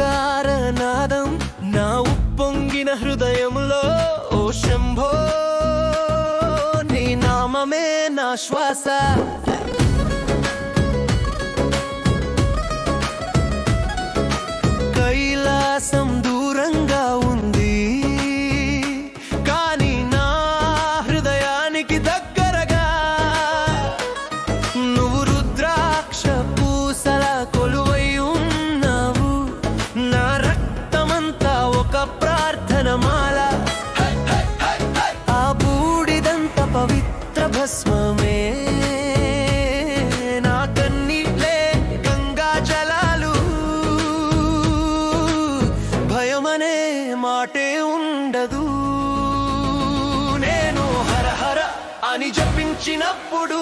ఓంకారనాదం నా ఉప్పొంగిన హృదయంలో ఓ శంభో నీ నామమే. నా శ్వాస. కైలాసం దూరంగా ఉంది. కానీ నా హృదయానికి దగ్గరగా నువ్వు రుద్రాక్ష పూసల కొలువై ఉన్నావు. నా రక్తమంతా ఒక ప్రార్థన మాల ఆ బూడిదంత పవిత్ర భస్మ అని జపించినప్పుడు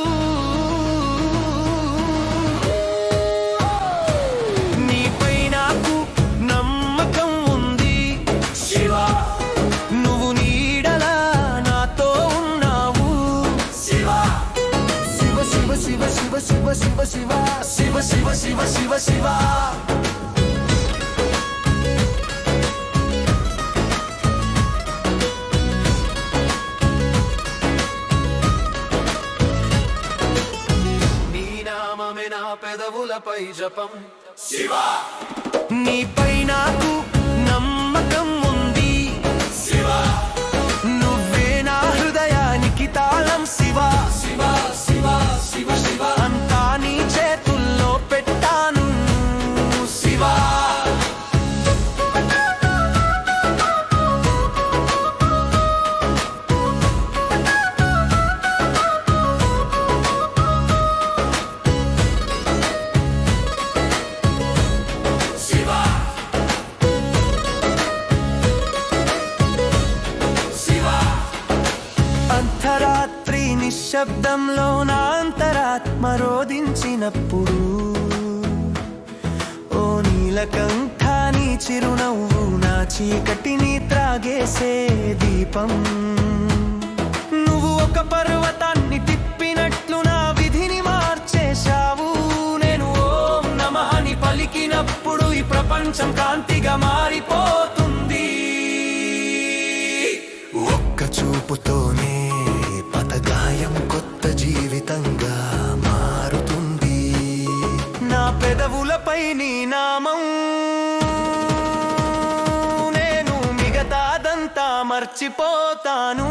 నీపై నాకు నమ్మకం ఉంది. శివ! నువ్వు నీడలా నాతో ఉన్నావు. శివ! శివ శివ శివ శివ శివ శివ శివ. శివ శివ శివ శివ నా పెదవులపై జపం. శివ! నీపై నాకు నిశ్శబ్దంలో నా అంతరాత్మ రోధించినప్పుడు ఓ నీలకంఠ నీ చిరునవ్వు నా చీకటిని త్రాగేసే దీపం. నువ్వు ఒక పర్వతాన్ని తిప్పినట్లు నా విధిని మార్చేశావు. నేను ఓం నమః అని పలికినప్పుడు ఈ ప్రపంచం కాంతిగా మారిపోతుంది. ఒక్క చూపుతోనే కొత్త జీవితంగా మారుతుంది. నా పెదవులపై నీ నామం నేను మిగతాదంతా మర్చిపోతాను.